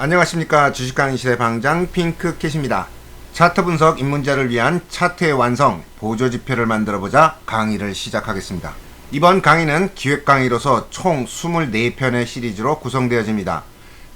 안녕하십니까 주식하는 시대 방장 핑크캣입니다. 차트 분석 입문자를 위한 차트의 완성 보조 지표를 만들어 보자 강의를 시작하겠습니다. 이번 강의는 기획 강의로서 총 24편의 시리즈로 구성되어집니다.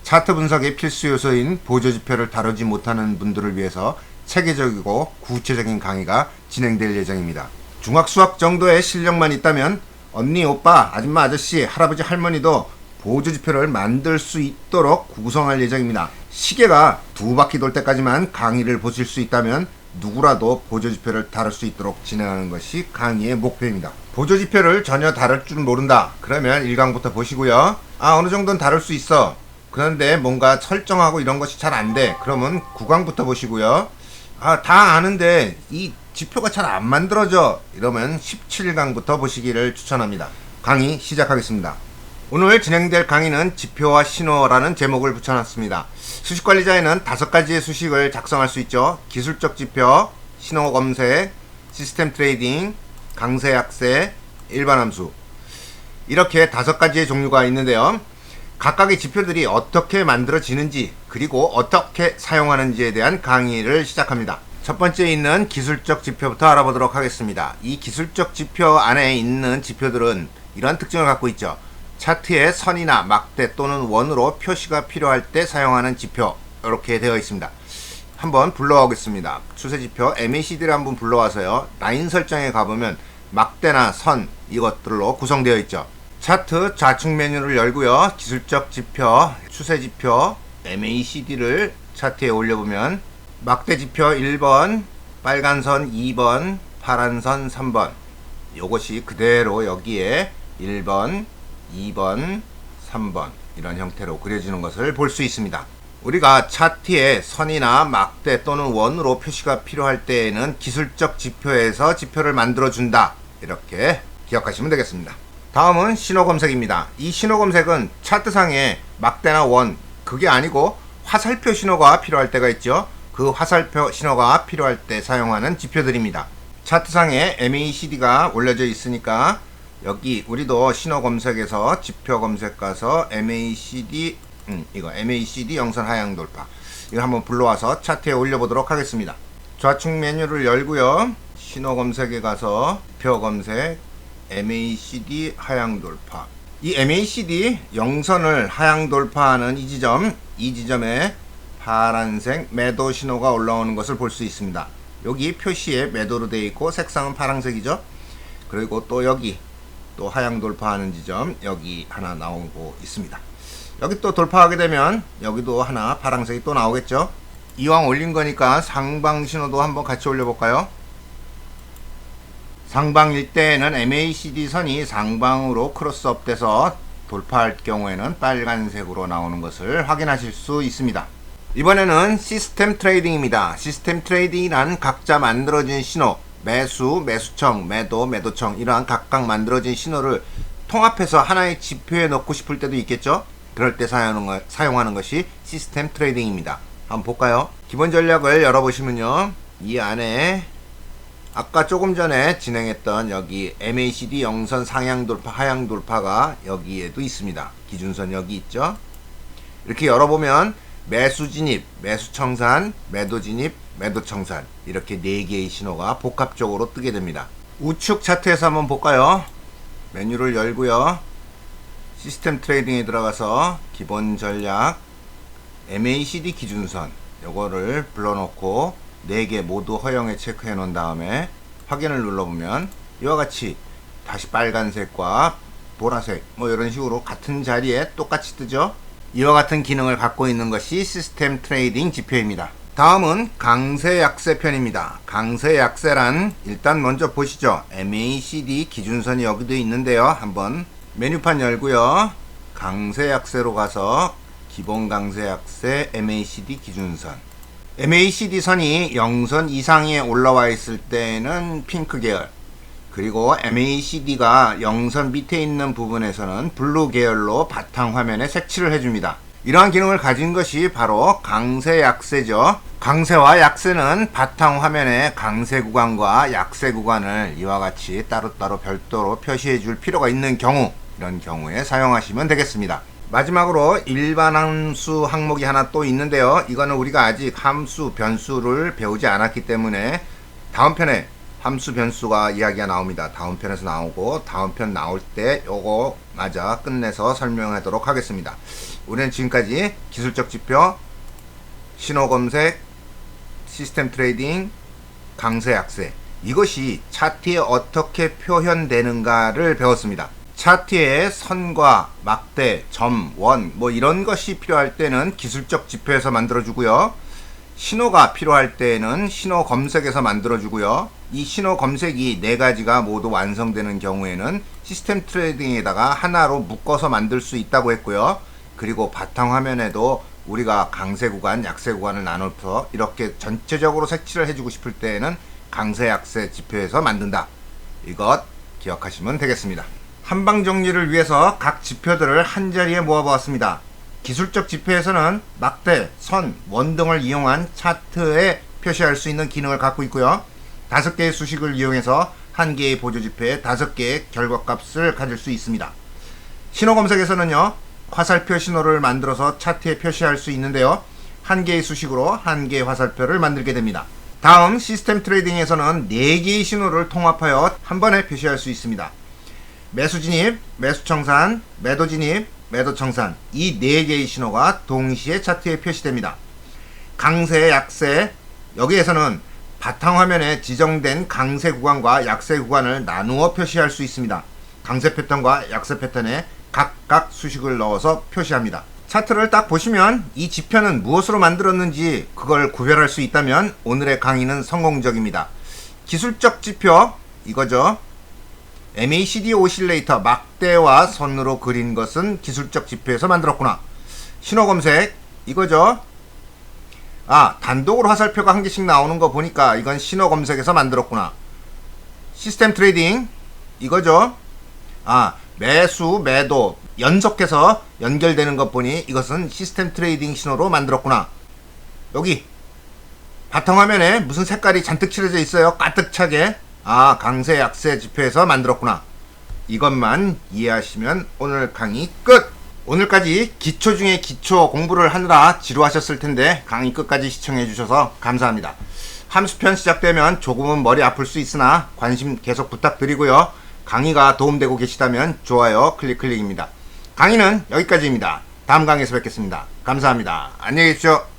차트 분석의 필수 요소인 보조 지표를 다루지 못하는 분들을 위해서 체계적이고 구체적인 강의가 진행될 예정입니다. 중학 수학 정도의 실력만 있다면 언니, 오빠, 아줌마, 아저씨, 할아버지, 할머니도 보조 지표를 만들 수 있도록 구성할 예정입니다. 시계가 두 바퀴 돌 때까지만 강의를 보실 수 있다면 누구라도 보조 지표를 다룰 수 있도록 진행하는 것이 강의의 목표입니다. 보조 지표를 전혀 다룰 줄 모른다. 그러면 1강부터 보시고요. 아, 어느 정도는 다룰 수 있어. 그런데 뭔가 설정하고 이런 것이 잘 안 돼. 그러면 9강부터 보시고요. 아, 다 아는데 이 지표가 잘 안 만들어져. 이러면 17강부터 보시기를 추천합니다. 강의 시작하겠습니다. 오늘 진행될 강의는 지표와 신호라는 제목을 붙여놨습니다. 수식 관리자에는 다섯 가지의 수식을 작성할 수 있죠. 기술적 지표, 신호 검색, 시스템 트레이딩, 강세 약세, 일반 함수. 이렇게 다섯 가지의 종류가 있는데요. 각각의 지표들이 어떻게 만들어지는지 그리고 어떻게 사용하는지에 대한 강의를 시작합니다. 첫 번째 있는 기술적 지표부터 알아보도록 하겠습니다. 이 기술적 지표 안에 있는 지표들은 이런 특징을 갖고 있죠. 차트에 선이나 막대 또는 원으로 표시가 필요할 때 사용하는 지표 이렇게 되어 있습니다. 한번 불러오겠습니다. 추세지표 MACD를 한번 불러와서요. 라인 설정에 가보면 막대나 선 이것들로 구성되어 있죠. 차트 좌측 메뉴를 열고요. 기술적 지표, 추세지표 MACD를 차트에 올려보면 막대 지표 1번, 빨간 선 2번, 파란 선 3번 이것이 그대로 여기에 1번, 2번, 3번 이런 형태로 그려지는 것을 볼 수 있습니다. 우리가 차트에 선이나 막대 또는 원으로 표시가 필요할 때에는 기술적 지표에서 지표를 만들어 준다. 이렇게 기억하시면 되겠습니다. 다음은 신호 검색입니다. 이 신호 검색은 차트상에 막대나 원 그게 아니고 화살표 신호가 필요할 때가 있죠. 그 화살표 신호가 필요할 때 사용하는 지표들입니다. 차트상에 MACD가 올려져 있으니까 여기 우리도 신호 검색에서 지표 검색 가서 MACD 음, 이거 MACD 영선 하향 돌파 이거 한번 불러와서 차트에 올려보도록 하겠습니다. 좌측 메뉴를 열고요. 신호 검색에 가서 지표 검색 MACD 하향 돌파 이 MACD 영선을 하향 돌파하는 이 지점 이 지점에 파란색 매도 신호가 올라오는 것을 볼 수 있습니다. 여기 표시에 매도로 되어 있고 색상은 파란색이죠. 그리고 또 여기 또 하향 돌파하는 지점 여기 하나 나오고 있습니다. 여기 또 돌파하게 되면 여기도 하나 파란색이 또 나오겠죠. 이왕 올린 거니까 상방 신호도 한번 같이 올려볼까요? 상방일 때에는 MACD 선이 상방으로 크로스업 돼서 돌파할 경우에는 빨간색으로 나오는 것을 확인하실 수 있습니다. 이번에는 시스템 트레이딩입니다. 시스템 트레이딩이란 각자 만들어진 신호, 매수, 매수청, 매도, 매도청 이러한 각각 만들어진 신호를 통합해서 하나의 지표에 넣고 싶을 때도 있겠죠. 그럴 때 사용하는, 거, 사용하는 것이 시스템 트레이딩입니다. 한번 볼까요? 기본 전략을 열어보시면요. 이 안에 아까 조금 전에 진행했던 여기 MACD 영선 상향 돌파, 하향 돌파가 여기에도 있습니다. 기준선 여기 있죠. 이렇게 열어보면 매수 진입, 매수 청산, 매도 진입, 매도 청산 이렇게 네 개의 신호가 복합적으로 뜨게 됩니다. 우측 차트에서 한번 볼까요? 메뉴를 열고요. 시스템 트레이딩에 들어가서 기본 전략 MACD 기준선 요거를 불러놓고 네개 모두 허용에 체크해 놓은 다음에 확인을 눌러보면 이와 같이 다시 빨간색과 보라색 뭐 이런 식으로 같은 자리에 똑같이 뜨죠. 이와 같은 기능을 갖고 있는 것이 시스템 트레이딩 지표입니다. 다음은 강세 약세 편입니다. 강세 약세란 일단 먼저 보시죠. MACD 기준선이 여기도 있는데요. 한번 메뉴판 열고요. 강세 약세로 가서 기본 강세 약세 MACD 기준선. MACD 선이 0선 이상에 올라와 있을 때는 핑크 계열. 그리고 MACD가 0선 밑에 있는 부분에서는 블루 계열로 바탕 화면에 색칠을 해줍니다. 이러한 기능을 가진 것이 바로 강세 약세죠. 강세와 약세는 바탕 화면에 강세 구간과 약세 구간을 이와 같이 따로따로 별도로 표시해 줄 필요가 있는 경우 이런 경우에 사용하시면 되겠습니다. 마지막으로 일반 함수 항목이 하나 또 있는데요. 이거는 우리가 아직 함수 변수를 배우지 않았기 때문에 다음 편에 함수 변수가 이야기가 나옵니다. 다음 편에서 나오고 다음 편 나올 때 요거 맞아 끝내서 설명하도록 하겠습니다. 우리는 지금까지 기술적 지표, 신호 검색, 시스템 트레이딩, 강세 약세 이것이 차트에 어떻게 표현되는가를 배웠습니다. 차트에 선과 막대, 점, 원, 뭐 이런 것이 필요할 때는 기술적 지표에서 만들어주고요. 신호가 필요할 때는 신호 검색에서 만들어주고요. 이 신호 검색이 네 가지가 모두 완성되는 경우에는 시스템 트레이딩에다가 하나로 묶어서 만들 수 있다고 했고요. 그리고 바탕 화면에도 우리가 강세 구간, 약세 구간을 나눠서 이렇게 전체적으로 색칠을 해주고 싶을 때에는 강세, 약세 지표에서 만든다. 이것 기억하시면 되겠습니다. 한방 정리를 위해서 각 지표들을 한 자리에 모아보았습니다. 기술적 지표에서는 막대, 선, 원 등을 이용한 차트에 표시할 수 있는 기능을 갖고 있고요. 다섯 개의 수식을 이용해서 한 개의 보조 지표에 다섯 개의 결과값을 가질 수 있습니다. 신호 검색에서는요, 화살표 신호를 만들어서 차트에 표시할 수 있는데요. 한 개의 수식으로 한 개의 화살표를 만들게 됩니다. 다음 시스템 트레이딩에서는 네 개의 신호를 통합하여 한 번에 표시할 수 있습니다. 매수 진입, 매수 청산, 매도 진입, 매도 청산 이네 개의 신호가 동시에 차트에 표시됩니다. 강세, 약세 여기에서는 바탕 화면에 지정된 강세 구간과 약세 구간을 나누어 표시할 수 있습니다. 강세 패턴과 약세 패턴에 각각 수식을 넣어서 표시합니다. 차트를 딱 보시면 이 지표는 무엇으로 만들었는지 그걸 구별할 수 있다면 오늘의 강의는 성공적입니다. 기술적 지표 이거죠. MACD 오실레이터 막대와 선으로 그린 것은 기술적 지표에서 만들었구나. 신호 검색 이거죠. 아 단독으로 화살표가 한 개씩 나오는 거 보니까 이건 신호 검색에서 만들었구나. 시스템 트레이딩 이거죠. 아 매수 매도 연속해서 연결되는 것 보니 이것은 시스템 트레이딩 신호로 만들었구나. 여기 바탕화면에 무슨 색깔이 잔뜩 칠해져 있어요. 가득차게. 아, 강세 약세 지표에서 만들었구나. 이것만 이해하시면 오늘 강의 끝! 오늘까지 기초 중에 기초 공부를 하느라 지루하셨을 텐데 강의 끝까지 시청해 주셔서 감사합니다. 함수편 시작되면 조금은 머리 아플 수 있으나 관심 계속 부탁드리고요. 강의가 도움되고 계시다면 좋아요 클릭 클릭입니다. 강의는 여기까지입니다. 다음 강의에서 뵙겠습니다. 감사합니다. 안녕히 계십시오.